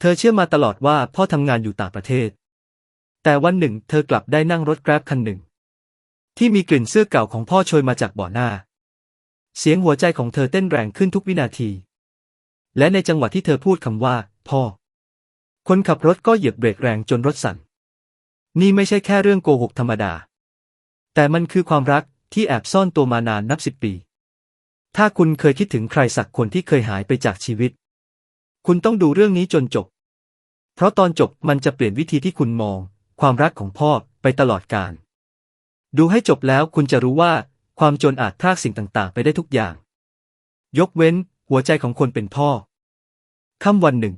เธอเชื่อมาตลอดว่าพ่อทำงานอยู่ต่างประเทศ แต่วันหนึ่งเธอกลับได้นั่งรถแกร็บคันหนึ่ง ที่มีกลิ่นเสื้อเก่าของพ่อโชยมาจากบ่อหน้า เสียงหัวใจของเธอเต้นแรงขึ้นทุกวินาที และในจังหวะที่เธอพูดคำว่า พ่อ คนขับรถก็เหยียบเบรกแรงจนรถสั่น นี่ไม่ใช่แค่เรื่องโกหกธรรมดา แต่มันคือความรักที่แอบซ่อนตัวมานานนับสิบปี ถ้าคุณเคยคิดถึงใครสักคนที่เคยหายไปจากชีวิต คุณต้องดูเรื่องนี้จนจบ เพราะตอนจบมันจะเปลี่ยนวิธีที่คุณมอง ความรักของพ่อไปตลอดกาล ดูให้จบแล้วคุณจะรู้ว่า ความจนอาจพรากสิ่งต่างๆ ไปได้ทุกอย่าง ยกเว้นหัวใจของคนเป็นพ่อ ค่ำวันหนึ่ง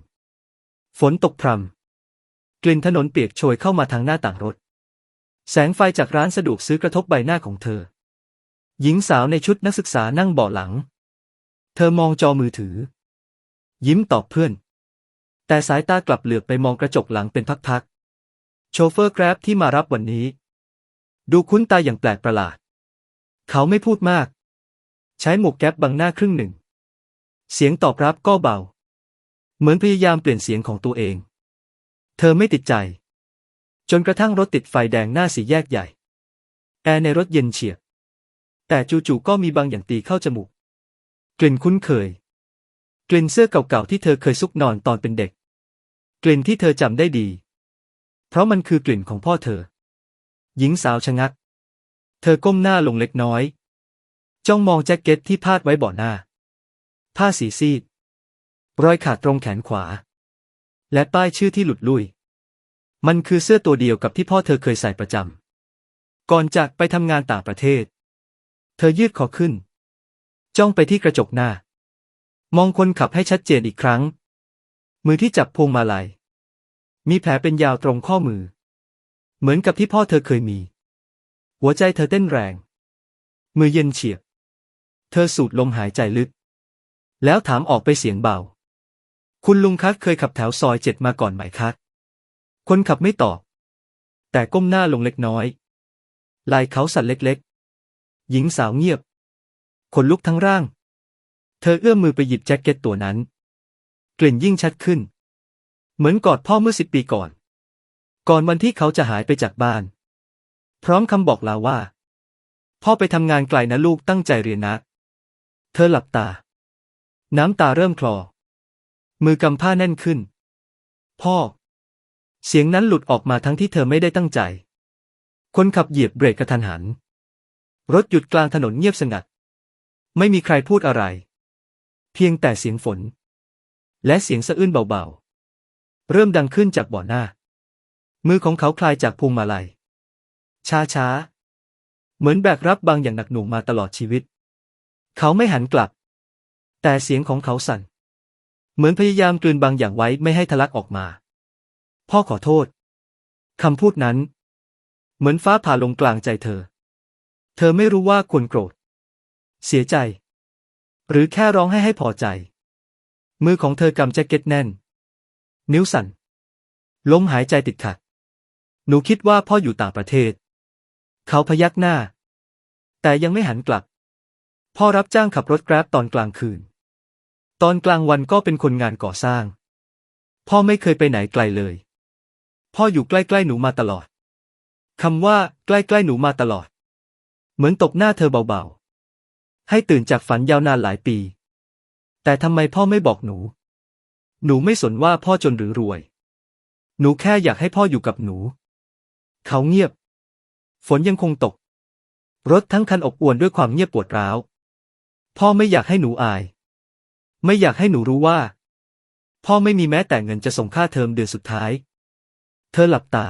ฝนตกพรำกลิ่นถนนเปียกโชยเข้ามาทางหน้าต่างรถ แสงไฟจากร้านสะดวกซื้อกระทบใบหน้าของเธอ หญิงสาวในชุดนักศึกษานั่งเบาะหลัง เธอมองจอมือถือ ยิ้มตอบเพื่อน แต่สายตากลับเหลือบไปมองกระจกหลังเป็นพักๆ โชเฟอร์แกร็บที่มารับวันนี้ ดูคุ้นตาอย่างแปลกประหลาด เขาไม่พูดมาก ใช้หมวกแก๊ปบังหน้าครึ่งหนึ่ง เสียงตอบรับก็เบา เหมือนพยายามเปลี่ยนเสียงของตัวเอง เธอไม่ติดใจ จนกระทั่งรถติดไฟแดงหน้าสี่แยกใหญ่ แอร์ในรถเย็นเฉียบแต่จู่ๆก็มีบางอย่างตีเข้าจมูก กลิ่นคุ้นเคย กลิ่นเสื้อเก่าๆที่เธอเคยซุกนอนตอนเป็นเด็ก กลิ่นที่เธอจำได้ดี เพราะมันคือกลิ่นของพ่อเธอ หญิงสาวชะงัก เธอก้มหน้าลงเล็กน้อย จ้องมองแจ็คเก็ตที่พาดไว้เบาะหน้า ผ้าสีซีด รอยขาดตรงแขนขวา และป้ายชื่อที่หลุดลุย มันคือเสื้อตัวเดียวกับที่พ่อเธอเคยใส่ประจำ ก่อนจากไปทำงานต่างประเทศ เธอยืดคอขึ้น จ้องไปที่กระจกหน้า มองคนขับให้ชัดเจนอีกครั้ง มือที่จับพวงมาลัย มีแผลเป็นยาวตรงข้อมือ เหมือนกับที่พ่อเธอเคยมี หัวใจเธอเต้นแรง มือเย็นเฉียบ เธอสูดลมหายใจลึก แล้วถามออกไปเสียงเบา คุณลุงคักเคยขับแถวซอยเจ็ดมาก่อนไหมคักคนขับไม่ตอบ แต่ก้มหน้าลงเล็กน้อยลายเขาสั่นเล็กๆ หญิงสาวเงียบ ขนลุกทั้งร่าง เธอเอื้อมมือไปหยิบแจ็คเก็ตตัวนั้น กลิ่นยิ่งชัดขึ้น เหมือนกอดพ่อเมื่อสิบปีก่อน ก่อนวันที่เขาจะหายไปจากบ้าน พร้อมคำบอกลาว่า พ่อไปทำงานไกลนะลูกตั้งใจเรียนนะ เธอหลับตา น้ำตาเริ่มคลอ มือกำผ้าแน่นขึ้น พ่อ เสียงนั้นหลุดออกมาทั้งที่เธอไม่ได้ตั้งใจ คนขับเหยียบเบรกกระทันหัน รถหยุดกลางถนนเงียบสงัด ไม่มีใครพูดอะไร เพียงแต่เสียงฝน และเสียงสะอื้นเบาๆ เริ่มดังขึ้นจากบ่อหน้า มือของเขาคลายจากพวงมาลัย ช้าๆ เหมือนแบกรับบางอย่างหนักหน่วงมาตลอดชีวิต เขาไม่หันกลับ แต่เสียงของเขาสั่น เหมือนพยายามกลืนบางอย่างไว้ไม่ให้ทะลักออกมา พ่อขอโทษคำพูดนั้น เหมือนฟ้าผ่าลงกลางใจเธอ เธอไม่รู้ว่าควรโกรธ เสียใจ หรือแค่ร้องให้ให้พอใจ มือของเธอกำแจ็คเก็ตแน่น นิ้วสั่นลมหายใจติดขัด หนูคิดว่าพ่ออยู่ต่างประเทศ เขาพยักหน้า แต่ยังไม่หันกลับ พ่อรับจ้างขับรถแกร็บตอนกลางคืน ตอนกลางวันก็เป็นคนงานก่อสร้าง พ่อไม่เคยไปไหนไกลเลย พ่ออยู่ใกล้ๆหนูมาตลอดคำว่า ใกล้ๆหนูมาตลอด เหมือนตบหน้าเธอเบาๆ ให้ตื่นจากฝันยาวนานหลายปี แต่ทำไมพ่อไม่บอกหนู หนูไม่สนว่าพ่อจนหรือรวย หนูแค่อยากให้พ่ออยู่กับหนู เขาเงียบ ฝนยังคงตก รถทั้งคันอบอวลด้วยความเงียบปวดร้าว พ่อไม่อยากให้หนูอาย ไม่อยากให้หนูรู้ว่า พ่อไม่มีแม้แต่เงินจะส่งค่าเทอมเดือนสุดท้าย เธอหลับตา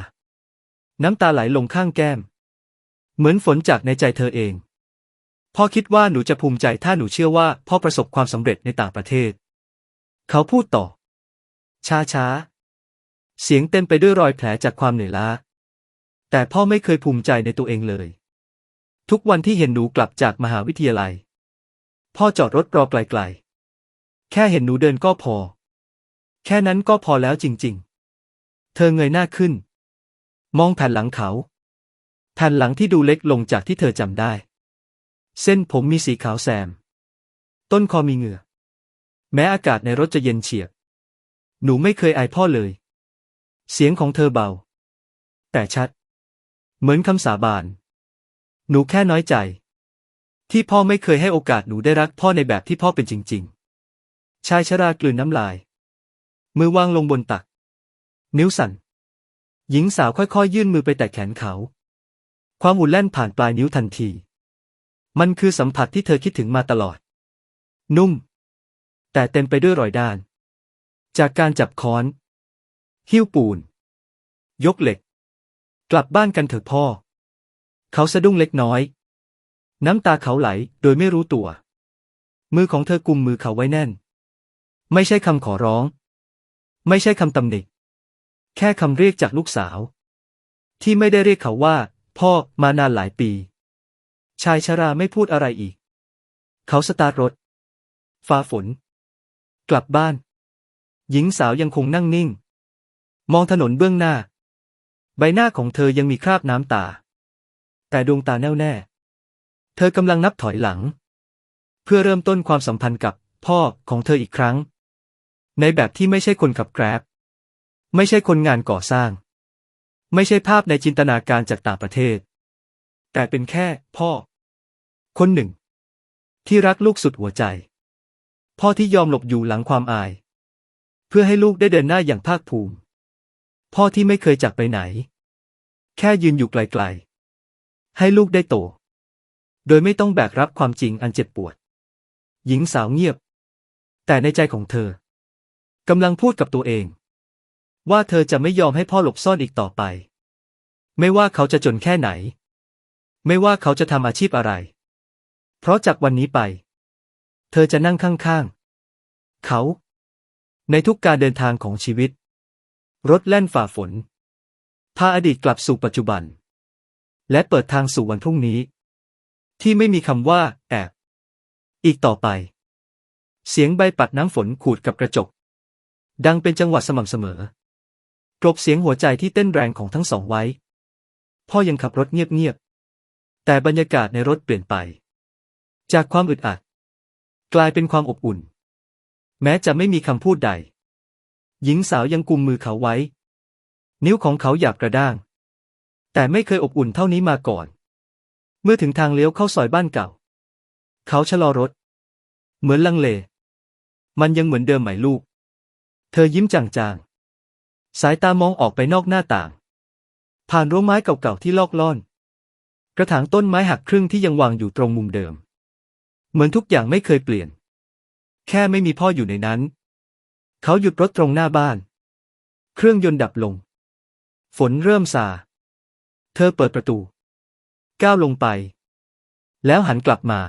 น้ำตาไหลลงข้างแก้ม เหมือนฝนจากในใจเธอเอง พ่อคิดว่าหนูจะภูมิใจถ้าหนูเชื่อว่าพ่อประสบความสำเร็จในต่างประเทศ เขาพูดต่อ ช้าช้าเสียงเต็มไปด้วยรอยแผลจากความเหนื่อยล้า แต่พ่อไม่เคยภูมิใจในตัวเองเลย ทุกวันที่เห็นหนูกลับจากมหาวิทยาลัย พ่อจอดรถรอไกลๆ แค่เห็นหนูเดินก็พอ แค่นั้นก็พอแล้วจริงๆ เธอเงยหน้าขึ้น มองแผ่นหลังเขา แผ่นหลังที่ดูเล็กลงจากที่เธอจำได้ เส้นผมมีสีขาวแซม ต้นคอมีเหงื่อ แม้อากาศในรถจะเย็นเฉียบ หนูไม่เคยอายพ่อเลย เสียงของเธอเบา แต่ชัด เหมือนคำสาบาน หนูแค่น้อยใจ ที่พ่อไม่เคยให้โอกาสหนูได้รักพ่อในแบบที่พ่อเป็นจริง ๆ ชายชรากลืนน้ำลาย มือวางลงบนตัก นิ้วสั่น หญิงสาวค่อยๆ ยื่นมือไปแตะแขนเขา ความอุ่นแล่นผ่านปลายนิ้วทันที มันคือสัมผัสที่เธอคิดถึงมาตลอด นุ่ม แต่เต็มไปด้วยรอยด้าน จากการจับค้อน หิ้วปูน ยกเหล็ก กลับบ้านกันเถอะพ่อ เขาสะดุ้งเล็กน้อย น้ำตาเขาไหลโดยไม่รู้ตัว มือของเธอกุมมือเขาไว้แน่น ไม่ใช่คำขอร้อง ไม่ใช่คำตำหนิ แค่คำเรียกจากลูกสาว ที่ไม่ได้เรียกเขาว่า พ่อมานานหลายปี ชายชราไม่พูดอะไรอีก เขาสตาร์ทรถฟ้าฝน กลับบ้าน หญิงสาวยังคงนั่งนิ่ง มองถนนเบื้องหน้า ใบหน้าของเธอยังมีคราบน้ำตา แต่ดวงตาแน่วแน่ เธอกำลังนับถอยหลัง เพื่อเริ่มต้นความสัมพันธ์กับพ่อของเธออีกครั้ง ในแบบที่ไม่ใช่คนขับแกร็บไม่ใช่คนงานก่อสร้าง ไม่ใช่ภาพในจินตนาการจากต่างประเทศ แต่เป็นแค่พ่อ คนหนึ่ง ที่รักลูกสุดหัวใจ พ่อที่ยอมหลบอยู่หลังความอาย เพื่อให้ลูกได้เดินหน้าอย่างภาคภูมิ พ่อที่ไม่เคยจากไปไหน แค่ยืนอยู่ไกลๆ ให้ลูกได้โต โดยไม่ต้องแบกรับความจริงอันเจ็บปวด หญิงสาวเงียบ แต่ในใจของเธอกำลังพูดกับตัวเอง ว่าเธอจะไม่ยอมให้พ่อหลบซ่อนอีกต่อไป ไม่ว่าเขาจะจนแค่ไหน ไม่ว่าเขาจะทำอาชีพอะไร เพราะจากวันนี้ไป เธอจะนั่งข้างๆ เขา ในทุกการเดินทางของชีวิต รถแล่นฝ่าฝน พาอดีตกลับสู่ปัจจุบัน และเปิดทางสู่วันพรุ่งนี้ ที่ไม่มีคำว่า แอบ อีกต่อไป เสียงใบปัดน้ำฝนขูดกับกระจก ดังเป็นจังหวะสม่ำเสมอกลบเสียงหัวใจที่เต้นแรงของทั้งสองไว้ พ่อยังขับรถเงียบๆ แต่บรรยากาศในรถเปลี่ยนไป จากความอึดอัด กลายเป็นความอบอุ่น แม้จะไม่มีคำพูดใด หญิงสาวยังกุมมือเขาไว้ นิ้วของเขาหยาบกระด้าง แต่ไม่เคยอบอุ่นเท่านี้มาก่อน เมื่อถึงทางเลี้ยวเข้าซอยบ้านเก่า เขาชะลอรถ เหมือนลังเล มันยังเหมือนเดิมไหมลูก เธอยิ้มจางๆ สายตามองออกไปนอกหน้าต่าง ผ่านรั้วไม้เก่าๆที่ลอกล่อน กระถางต้นไม้หักครึ่งที่ยังวางอยู่ตรงมุมเดิม เหมือนทุกอย่างไม่เคยเปลี่ยน แค่ไม่มีพ่ออยู่ในนั้น เขาหยุดรถตรงหน้าบ้าน เครื่องยนต์ดับลง ฝนเริ่มซา เธอเปิดประตู ก้าวลงไป แล้วหันกลับมา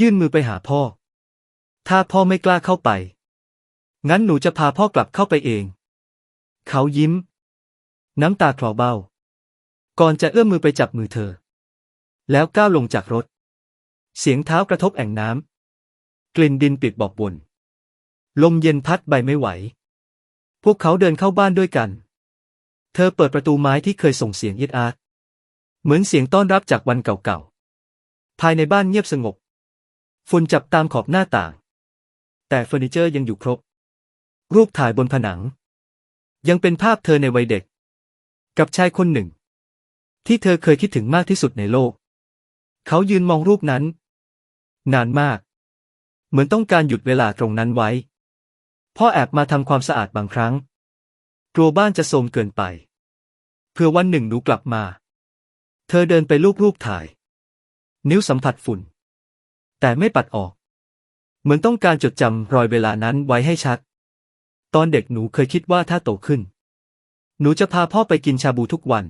ยื่นมือไปหาพ่อ ถ้าพ่อไม่กล้าเข้าไป งั้นหนูจะพาพ่อกลับเข้าไปเอง เขายิ้ม น้ำตาคลอเบ้า ก่อนจะเอื้อมมือไปจับมือเธอ แล้วก้าวลงจากรถ เสียงเท้ากระทบแอ่งน้ำกลิ่นดินปิดบอกบน ลมเย็นพัดใบไม่ไหว พวกเขาเดินเข้าบ้านด้วยกัน เธอเปิดประตูไม้ที่เคยส่งเสียงยิดอาร์ตเหมือนเสียงต้อนรับจากวันเก่าๆ ภายในบ้านเงียบสงบ ฝุ่นจับตามขอบหน้าต่าง แต่เฟอร์นิเจอร์ยังอยู่ครบ รูปถ่ายบนผนัง ยังเป็นภาพเธอในวัยเด็ก กับชายคนหนึ่ง ที่เธอเคยคิดถึงมากที่สุดในโลก เขายืนมองรูปนั้น นานมาก เหมือนต้องการหยุดเวลาตรงนั้นไว้ พ่อแอบมาทำความสะอาดบางครั้ง กลัวบ้านจะโทรมเกินไป เพื่อวันหนึ่งหนูกลับมา เธอเดินไปลูบรูปถ่าย นิ้วสัมผัสฝุ่น แต่ไม่ปัดออก เหมือนต้องการจดจำรอยเวลานั้นไว้ให้ชัด ตอนเด็กหนูเคยคิดว่าถ้าโตขึ้น หนูจะพาพ่อไปกินชาบูทุกวัน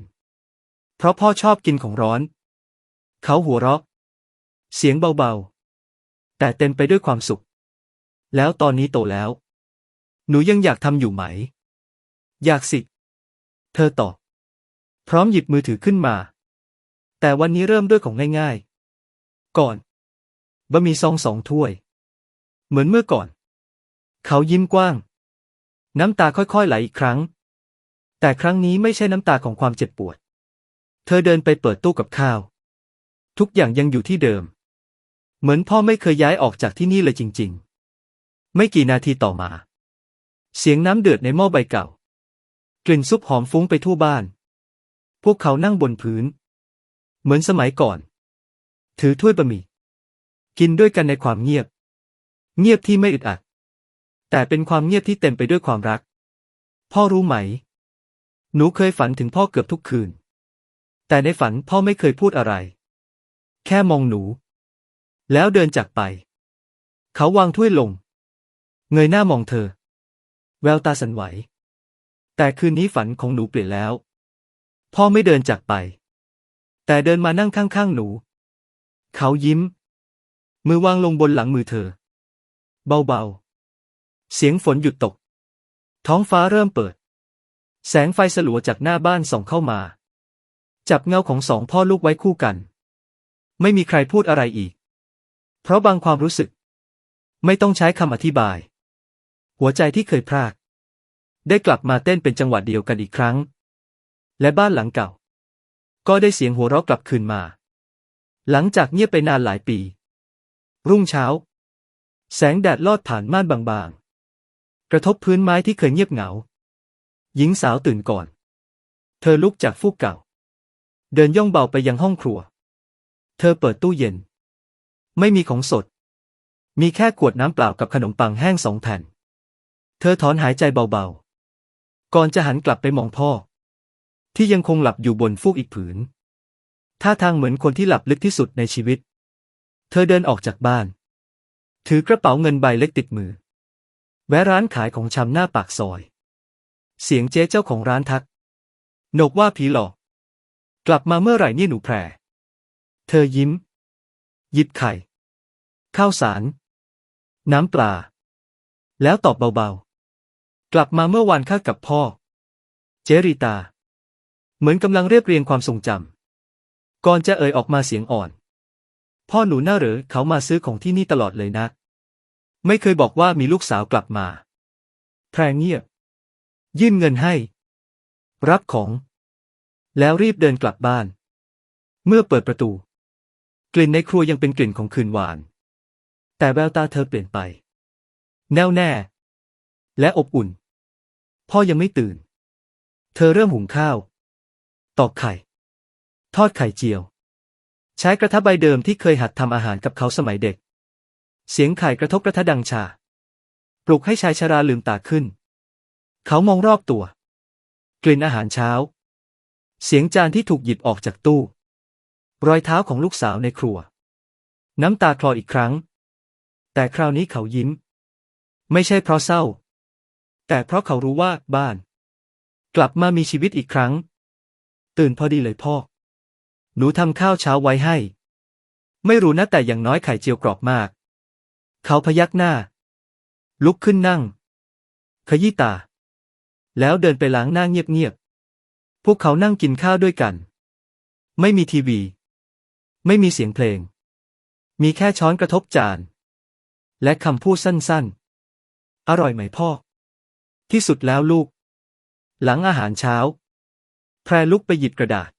เพราะพ่อชอบกินของร้อน เขาหัวเราะ เสียงเบาๆ แต่เต็มไปด้วยความสุข แล้วตอนนี้โตแล้ว หนูยังอยากทำอยู่ไหม อยากสิ เธอตอบ พร้อมหยิบมือถือขึ้นมา แต่วันนี้เริ่มด้วยของง่ายๆ ก่อนบะหมี่ซองสองถ้วย เหมือนเมื่อก่อน เขายิ้มกว้าง น้ำตาค่อยๆไหลอีกครั้ง แต่ครั้งนี้ไม่ใช่น้ำตาของความเจ็บปวด เธอเดินไปเปิดตู้กับข้าว ทุกอย่างยังอยู่ที่เดิม เหมือนพ่อไม่เคยย้ายออกจากที่นี่เลยจริง ๆ ไม่กี่นาทีต่อมา เสียงน้ำเดือดในหม้อใบเก่า กลิ่นซุปหอมฟุ้งไปทั่วบ้าน พวกเขานั่งบนพื้น เหมือนสมัยก่อน ถือถ้วยบะหมี่กินด้วยกันในความเงียบ เงียบที่ไม่อึดอัด แต่เป็นความเงียบที่เต็มไปด้วยความรัก พ่อรู้ไหม หนูเคยฝันถึงพ่อเกือบทุกคืน แต่ในฝันพ่อไม่เคยพูดอะไร แค่มองหนู แล้วเดินจากไป เขาวางถ้วยลง เงยหน้ามองเธอ แววตาสั่นไหว แต่คืนนี้ฝันของหนูเปลี่ยนแล้ว พ่อไม่เดินจากไป แต่เดินมานั่งข้างๆหนู เขายิ้ม มือวางลงบนหลังมือเธอ เบาๆ เสียงฝนหยุดตก ท้องฟ้าเริ่มเปิด แสงไฟสลัวจากหน้าบ้านส่องเข้ามา จับเงาของสองพ่อลูกไว้คู่กัน ไม่มีใครพูดอะไรอีก เพราะบางความรู้สึก ไม่ต้องใช้คำอธิบาย หัวใจที่เคยพราก ได้กลับมาเต้นเป็นจังหวะเดียวกันอีกครั้ง และบ้านหลังเก่า ก็ได้เสียงหัวเราะกลับคืนมา หลังจากเงียบไปนานหลายปี รุ่งเช้า แสงแดดลอดผ่านม่านบางๆ กระทบพื้นไม้ที่เคยเงียบเหงา หญิงสาวตื่นก่อน เธอลุกจากฟูกเก่า เดินย่องเบาไปยังห้องครัว เธอเปิดตู้เย็น ไม่มีของสด มีแค่ขวดน้ำเปล่ากับขนมปังแห้งสองแผ่น เธอถอนหายใจเบาๆ ก่อนจะหันกลับไปมองพ่อ ที่ยังคงหลับอยู่บนฟูกอีกผืน ท่าทางเหมือนคนที่หลับลึกที่สุดในชีวิต เธอเดินออกจากบ้าน ถือกระเป๋าเงินใบเล็กติดมือ แวะร้านขายของชำหน้าปากซอย เสียงเจ๊เจ้าของร้านทัก หนกว่าผีหลอก กลับมาเมื่อไหร่นี่หนูแพร เธอยิ้ม หยิบไข่ ข้าวสาร น้ำปลา แล้วตอบเบาๆ กลับมาเมื่อวานข้ากับพ่อ เจริตา เหมือนกำลังเรียบเรียงความทรงจำก่อนจะเอ่ยออกมาเสียงอ่อน พ่อหนูน่าเหรอเขามาซื้อของที่นี่ตลอดเลยนะ ไม่เคยบอกว่ามีลูกสาวกลับมาแพรเงียบ ยื่นเงินให้ รับของ แล้วรีบเดินกลับบ้าน เมื่อเปิดประตู กลิ่นในครัวยังเป็นกลิ่นของคืนหวาน แต่แววตาเธอเปลี่ยนไป แน่วแน่ และอบอุ่น พ่อยังไม่ตื่น เธอเริ่มหุงข้าว ตอกไข่ ทอดไข่เจียว ใช้กระทะใบเดิมที่เคยหัดทำอาหารกับเขาสมัยเด็ก เสียงไข่กระทบกระทะดังชา ปลุกให้ชายชราลืมตาขึ้น เขามองรอบตัว กลิ่นอาหารเช้า เสียงจานที่ถูกหยิบออกจากตู้ รอยเท้าของลูกสาวในครัว น้ำตาคลออีกครั้ง แต่คราวนี้เขายิ้ม ไม่ใช่เพราะเศร้า แต่เพราะเขารู้ว่าบ้าน กลับมามีชีวิตอีกครั้ง ตื่นพอดีเลยพ่อ หนูทำข้าวเช้าไว้ให้ ไม่รู้นะแต่อย่างน้อยไข่เจียวกรอบมาก เขาพยักหน้า ลุกขึ้นนั่ง ขยี้ตา แล้วเดินไปล้างหน้าเงียบๆ พวกเขานั่งกินข้าวด้วยกัน ไม่มีทีวี ไม่มีเสียงเพลง มีแค่ช้อนกระทบจาน และคำพูดสั้นๆ อร่อยไหมพ่อ ที่สุดแล้วลูก หลังอาหารเช้า แพรลุกไปหยิบกระดาษ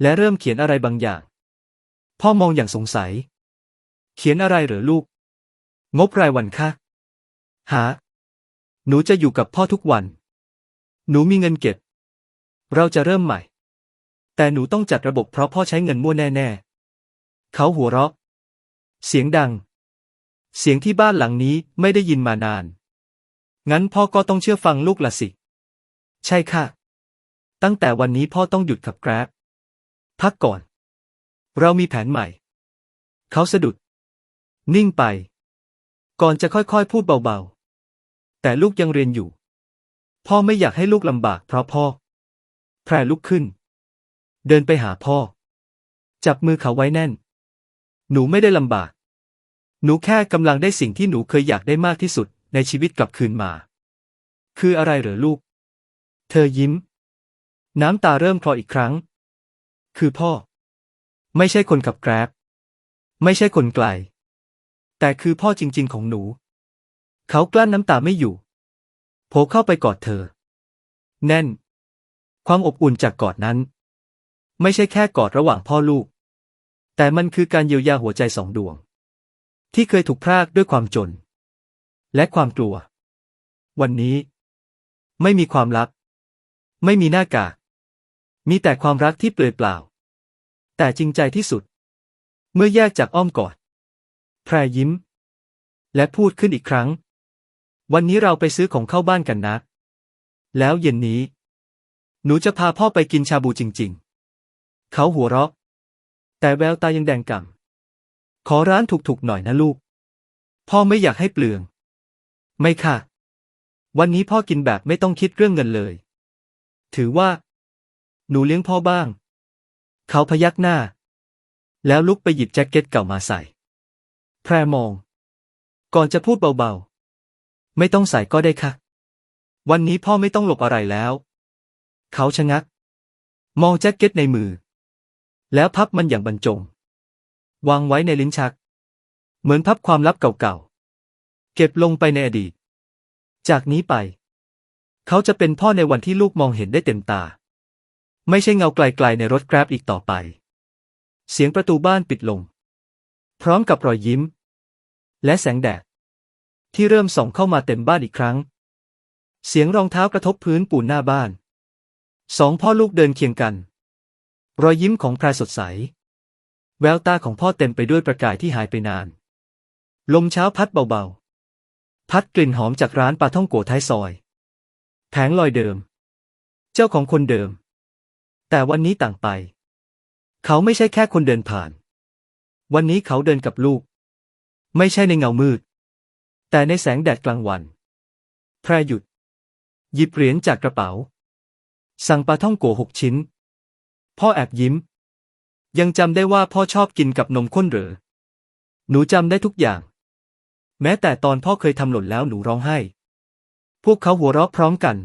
และเริ่มเขียนอะไรบางอย่าง พ่อมองอย่างสงสัย เขียนอะไรเหรอลูก งบรายวันค่ะหา หนูจะอยู่กับพ่อทุกวัน หนูมีเงินเก็บ เราจะเริ่มใหม่ แต่หนูต้องจัดระบบเพราะพ่อใช้เงินมั่วแน่ ๆ เขาหัวเราะ เสียงดัง เสียงที่บ้านหลังนี้ไม่ได้ยินมานาน งั้นพ่อก็ต้องเชื่อฟังลูกละสิ ใช่ค่ะ ตั้งแต่วันนี้พ่อต้องหยุดขับแกร็บพักก่อน เรามีแผนใหม่ เขาสะดุด นิ่งไป ก่อนจะค่อยๆ พูดเบาๆ แต่ลูกยังเรียนอยู่ พ่อไม่อยากให้ลูกลำบากเพราะพ่อ แพรลุกขึ้น เดินไปหาพ่อ จับมือเขาไว้แน่น หนูไม่ได้ลำบาก หนูแค่กำลังได้สิ่งที่หนูเคยอยากได้มากที่สุด ในชีวิตกลับคืนมา คืออะไรเหรอลูก เธอยิ้ม น้ำตาเริ่มคลออีกครั้ง คือพ่อ ไม่ใช่คนขับแกร็บไม่ใช่คนไกล แต่คือพ่อจริง ๆ ของหนู เขากลั้นน้ำตาไม่อยู่โผล่เข้าไปกอดเธอ แน่น ความอบอุ่นจากกอดนั้น ไม่ใช่แค่กอดระหว่างพ่อลูก แต่มันคือการเยียวยาหัวใจสองดวง ที่เคยถูกพรากด้วยความจน และความกลัว วันนี้ ไม่มีความลับ ไม่มีหน้ากาก มีแต่ความรักที่เปลือยเปล่า แต่จริงใจที่สุด เมื่อแยกจากอ้อมกอดแพรยิ้ม และพูดขึ้นอีกครั้ง วันนี้เราไปซื้อของเข้าบ้านกันนะ แล้วเย็นนี้ หนูจะพาพ่อไปกินชาบูจริง ๆ เขาหัวเราะ แต่แววตายังแดงก่ำ ขอร้านถูกๆหน่อยนะลูก พ่อไม่อยากให้เปลือง ไม่ค่ะ วันนี้พ่อกินแบบไม่ต้องคิดเรื่องเงินเลย ถือว่า หนูเลี้ยงพ่อบ้าง เขาพยักหน้า แล้วลุกไปหยิบแจ็คเก็ตเก่ามาใส่ แพรมอง ก่อนจะพูดเบาๆ ไม่ต้องใส่ก็ได้ค่ะ วันนี้พ่อไม่ต้องหลบอะไรแล้ว เขาชะงัก มองแจ็คเก็ตในมือ แล้วพับมันอย่างบรรจง วางไว้ในลิ้นชัก เหมือนพับความลับเก่าๆ เก็บลงไปในอดีต จากนี้ไป เขาจะเป็นพ่อในวันที่ลูกมองเห็นได้เต็มตา ไม่ใช่เงาไกลๆในรถแกร็บอีกต่อไป เสียงประตูบ้านปิดลง พร้อมกับรอยยิ้ม และแสงแดด ที่เริ่มส่องเข้ามาเต็มบ้านอีกครั้ง เสียงรองเท้ากระทบพื้นปูนหน้าบ้าน สองพ่อลูกเดินเคียงกัน รอยยิ้มของแพรสดใส แววตาของพ่อเต็มไปด้วยประกายที่หายไปนาน ลมเช้าพัดเบาๆ พัดกลิ่นหอมจากร้านปลาท่องโกท้ายซอย แผงลอยเดิม เจ้าของคนเดิม แต่วันนี้ต่างไป เขาไม่ใช่แค่คนเดินผ่าน วันนี้เขาเดินกับลูก ไม่ใช่ในเงามืด แต่ในแสงแดดกลางวัน แพรหยุด หยิบเหรียญจากกระเป๋า สั่งปลาท่องโกหกชิ้น พ่อแอบยิ้ม ยังจำได้ว่าพ่อชอบกินกับนมข้นเหรอหนูจำได้ทุกอย่าง แม้แต่ตอนพ่อเคยทำหล่นแล้วหนูร้องไห้ พวกเขาหัวเราะพร้อมกัน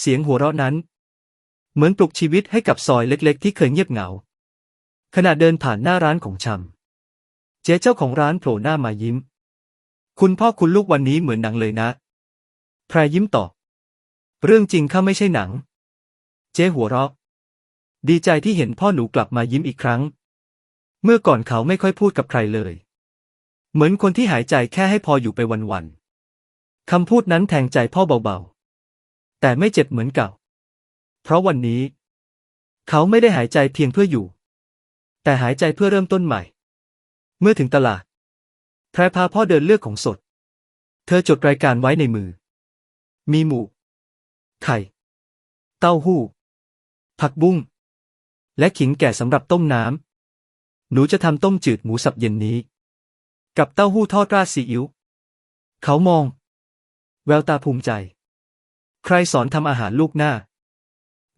เสียงหัวเราะนั้น เหมือนปลุกชีวิตให้กับซอยเล็ก ๆ ที่เคยเงียบเหงา ขณะเดินผ่านหน้าร้านของชำเจ๊เจ้าของร้านโผล่หน้ามายิ้ม คุณพ่อคุณลูกวันนี้เหมือนหนังเลยนะแพรยิ้มตอบเรื่องจริงข้าไม่ใช่หนัง เจ๊หัวเราะ ดีใจที่เห็นพ่อหนูกลับมายิ้มอีกครั้ง เมื่อก่อนเขาไม่ค่อยพูดกับใครเลย เหมือนคนที่หายใจแค่ให้พออยู่ไปวันๆคำพูดนั้นแทงใจพ่อเบาๆ แต่ไม่เจ็บเหมือนเก่า เพราะวันนี้ เขาไม่ได้หายใจเพียงเพื่ออยู่ แต่หายใจเพื่อเริ่มต้นใหม่ เมื่อถึงตลาดแพรพาพ่อเดินเลือกของสด เธอจดรายการไว้ในมือ มีหมู ไข่ เต้าหู้ ผักบุ้ง และขิงแก่สำหรับต้มน้ำ หนูจะทำต้มจืดหมูสับเย็นนี้ กับเต้าหู้ทอดราดซีอิ๊ว เขามอง แววตาภูมิใจ ใครสอนทำอาหารลูกหน้า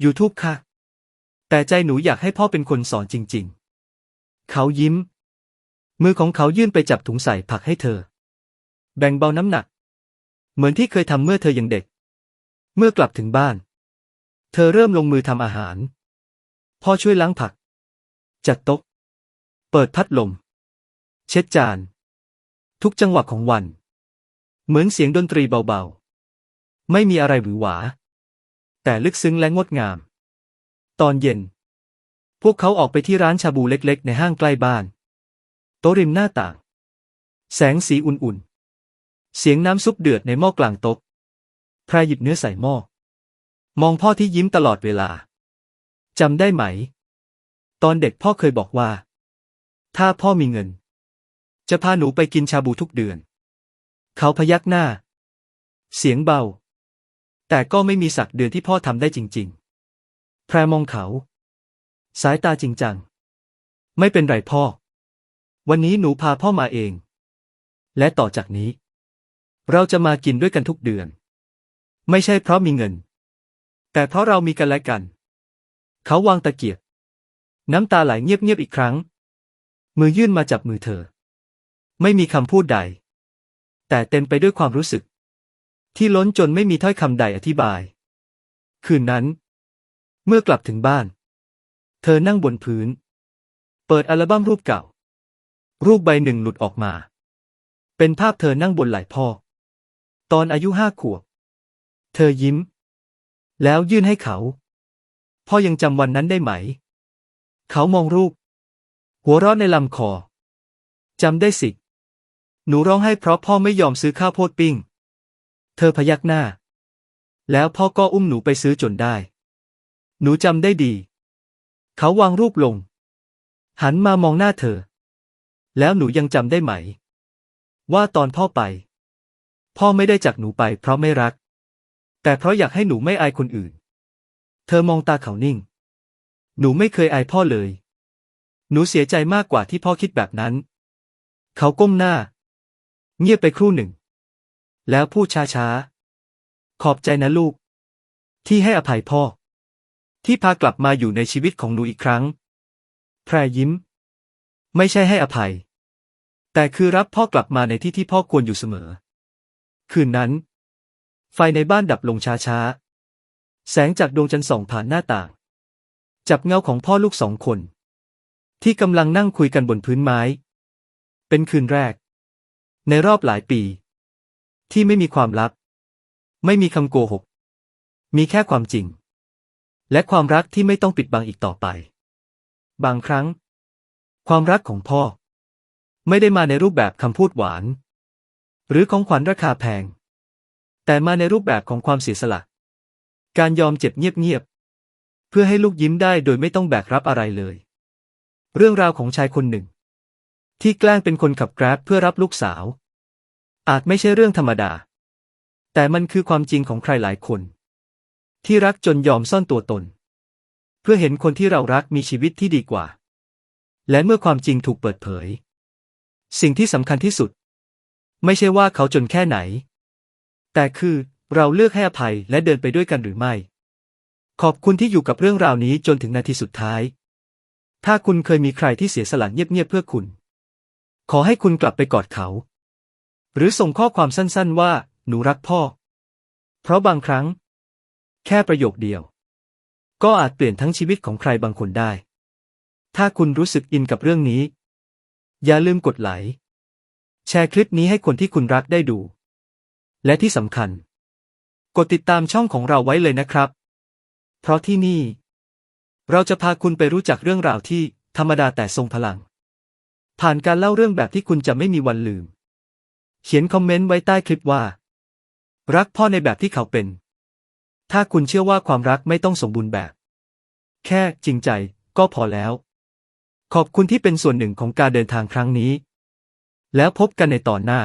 YouTube ค่ะ แต่ใจหนูอยากให้พ่อเป็นคนสอนจริงๆ เขายิ้ม มือของเขายื่นไปจับถุงใส่ผักให้เธอ แบ่งเบาน้ำหนัก เหมือนที่เคยทำเมื่อเธอยังเด็ก เมื่อกลับถึงบ้าน เธอเริ่มลงมือทำอาหาร พ่อช่วยล้างผัก จัดโต๊ะ เปิดพัดลม เช็ดจาน ทุกจังหวะของวัน เหมือนเสียงดนตรีเบาๆ ไม่มีอะไรหวือหวา แต่ลึกซึ้งและงดงาม ตอนเย็น พวกเขาออกไปที่ร้านชาบูเล็กๆ ในห้างใกล้บ้าน โต๊ะริมหน้าต่าง แสงสีอุ่นๆ เสียงน้ำซุปเดือดในหม้อกลางโต๊ะพรายหยิบเนื้อใส่หม้อ มองพ่อที่ยิ้มตลอดเวลา จำได้ไหม ตอนเด็กพ่อเคยบอกว่า ถ้าพ่อมีเงิน จะพาหนูไปกินชาบูทุกเดือน เขาพยักหน้า เสียงเบา แต่ก็ไม่มีสักเดือนที่พ่อทำได้จริง ๆ แพรมองเขา สายตาจริงจัง ไม่เป็นไรพ่อ วันนี้หนูพาพ่อมาเอง และต่อจากนี้ เราจะมากินด้วยกันทุกเดือน ไม่ใช่เพราะมีเงิน แต่เพราะเรามีกันและกัน เขาวางตะเกียบ น้ำตาไหลเงียบๆอีกครั้ง มือยื่นมาจับมือเธอ ไม่มีคำพูดใด แต่เต็มไปด้วยความรู้สึก ที่ล้นจนไม่มีถ้อยคำใดอธิบาย คืนนั้น เมื่อกลับถึงบ้าน เธอนั่งบนพื้น เปิดอัลบั้มรูปเก่า รูปใบหนึ่งหลุดออกมา เป็นภาพเธอนั่งบนไหล่พ่อ ตอนอายุห้าขวบ เธอยิ้ม แล้วยื่นให้เขา พ่อยังจำวันนั้นได้ไหม เขามองรูปหัวเราะในลำคอ จำได้สิ หนูร้องไห้เพราะพ่อไม่ยอมซื้อข้าวโพดปิ้ง เธอพยักหน้า แล้วพ่อก็อุ้มหนูไปซื้อจนได้ หนูจำได้ดี เขาวางรูปลง หันมามองหน้าเธอ แล้วหนูยังจำได้ไหม ว่าตอนพ่อไป พ่อไม่ได้จากหนูไปเพราะไม่รัก แต่เพราะอยากให้หนูไม่อายคนอื่น เธอมองตาเขานิ่ง หนูไม่เคยอายพ่อเลย หนูเสียใจมากกว่าที่พ่อคิดแบบนั้น เขาก้มหน้า เงียบไปครู่หนึ่ง แล้วพูดช้าๆ ขอบใจนะลูก ที่ให้อภัยพ่อ ที่พากลับมาอยู่ในชีวิตของหนูอีกครั้ง แพรยิ้ม ไม่ใช่ให้อภัย แต่คือรับพ่อกลับมาในที่ที่พ่อควรอยู่เสมอ คืนนั้น ไฟในบ้านดับลงช้าๆ แสงจากดวงจันทร์ส่องผ่านหน้าต่าง จับเงาของพ่อลูกสองคน ที่กำลังนั่งคุยกันบนพื้นไม้ เป็นคืนแรก ในรอบหลายปี ที่ไม่มีความลับ ไม่มีคำโกหก มีแค่ความจริง และความรักที่ไม่ต้องปิดบังอีกต่อไป บางครั้ง ความรักของพ่อ ไม่ได้มาในรูปแบบคำพูดหวาน หรือของขวัญราคาแพง แต่มาในรูปแบบของความเสียสละ การยอมเจ็บเงียบๆ เพื่อให้ลูกยิ้มได้โดยไม่ต้องแบกรับอะไรเลย เรื่องราวของชายคนหนึ่ง ที่แกล้งเป็นคนขับแกร็บเพื่อรับลูกสาว อาจไม่ใช่เรื่องธรรมดา แต่มันคือความจริงของใครหลายคน ที่รักจนยอมซ่อนตัวตน เพื่อเห็นคนที่เรารักมีชีวิตที่ดีกว่า และเมื่อความจริงถูกเปิดเผย สิ่งที่สำคัญที่สุด ไม่ใช่ว่าเขาจนแค่ไหน แต่คือ เราเลือกให้อภัยและเดินไปด้วยกันหรือไม่ ขอบคุณที่อยู่กับเรื่องราวนี้จนถึงนาทีสุดท้าย ถ้าคุณเคยมีใครที่เสียสละเงียบๆเพื่อคุณ ขอให้คุณกลับไปกอดเขา หรือส่งข้อความสั้นๆว่า หนูรักพ่อ เพราะบางครั้ง แค่ประโยคเดียว ก็อาจเปลี่ยนทั้งชีวิตของใครบางคนได้ ถ้าคุณรู้สึกอินกับเรื่องนี้ อย่าลืมกดไลค์แชร์คลิปนี้ให้คนที่คุณรักได้ดู และที่สำคัญ กดติดตามช่องของเราไว้เลยนะครับ เพราะที่นี่ เราจะพาคุณไปรู้จักเรื่องราวที่ธรรมดาแต่ทรงพลัง ผ่านการเล่าเรื่องแบบที่คุณจะไม่มีวันลืม เขียนคอมเมนต์ไว้ใต้คลิปว่า รักพ่อในแบบที่เขาเป็น ถ้าคุณเชื่อว่าความรักไม่ต้องสมบูรณ์แบบ แค่จริงใจก็พอแล้ว ขอบคุณที่เป็นส่วนหนึ่งของการเดินทางครั้งนี้ แล้วพบกันในตอนหน้า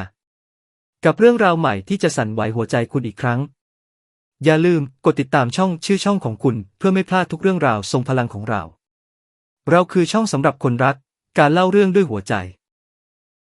กับเรื่องราวใหม่ที่จะสั่นไหวหัวใจคุณอีกครั้ง อย่าลืมกดติดตามช่องชื่อช่องของคุณ เพื่อไม่พลาดทุกเรื่องราวทรงพลังของเรา เราคือช่องสำหรับคนรัก การเล่าเรื่องด้วยหัวใจ